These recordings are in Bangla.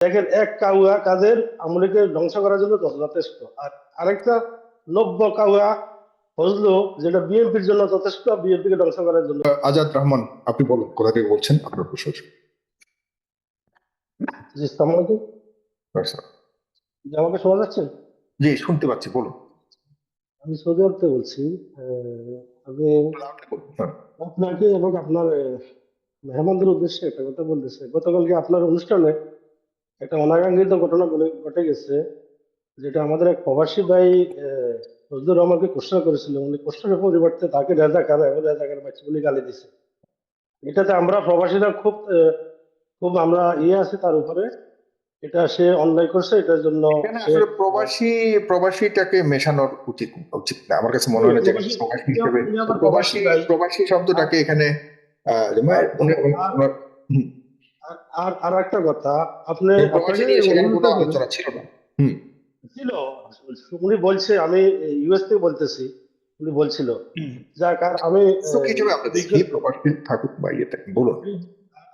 দেখেন এক কাউয়া কাদের আমলিকে ধ্বংস করার জন্য যথেষ্ট আর আরেকটা নব্য কাউয়া ফজলু যেটা বিএনপির জন্য যথেষ্ট বিএনপি কে ধ্বংস করার জন্য। আজাদ রহমান আপনি বলুন কোথা থেকে বলছেন? আপনার প্রশ্ন জি আসসালামু আলাইকুম। আমাকে শোনা যাচ্ছে? জি শুনতে পাচ্ছি বলুন। আমি সৌদি আরব থেকে বলছি হ্যাঁ। আপনাকে এবং আপনার মেহমানদের উদ্দেশ্যে একটা কথা বলতেছে গতকালকে আপনার অনুষ্ঠানে একটা অনাকাঙ্ক্ষিত ঘটনা ঘটে- ঘটে গেছে যেটা আমাদের এক প্রবাসী ভাই ফজলুর রহমানকে প্রশ্ন করেছিল। উনি প্রশ্নের পরিবর্তে তাকে রেজাকার এবং রেজাকার বাচ্চা বলে গালি দিছে। এটাতে আমরা প্রবাসীরা খুব খুব আমরা ইয়ে আছে তার উপরে। এটা সে অন্যায় করছে এটার জন্য প্রবাসী প্রবাসীটাকে মেশানোর উচিত উচিত না। আমার কাছে মনে হয় না যে প্রবাসী-। প্রবাসী শব্দটাকে এখানে আর- আর একটা কথা আপনি আলোচনা ছিল না। হুম। ছিল। উনি বলছে আমি ইউএস থেকে বলতেছি উনি বলছিল। যাক আর আমি থাকুক বা বলুন।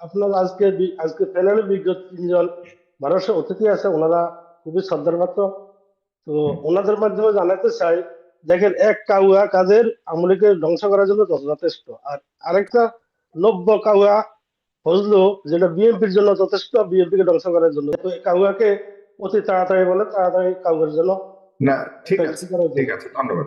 আপনার আজকে আজকে প্যানেলে বিজ্ঞ তিনজন মানুষের অতিথি আছে ওনারা খুবই শ্রদ্ধার তো ওনাদের মাধ্যমে জানাতে চাই দেখেন এক কাউয়া কাদের আমলিকে ধ্বংস করার জন্য যথেষ্ট আর আরেকটা নব্য কাউয়া ফজলু যেটা বিএনপির জন্য যথেষ্ট বিএনপিকে ধ্বংস করার জন্য। তো এই কাউয়াকে অতি তাড়াতাড়ি বলে তাড়াতাড়ি কাউকের জন্য না ঠিক আছে ঠিক আছে ধন্যবাদ।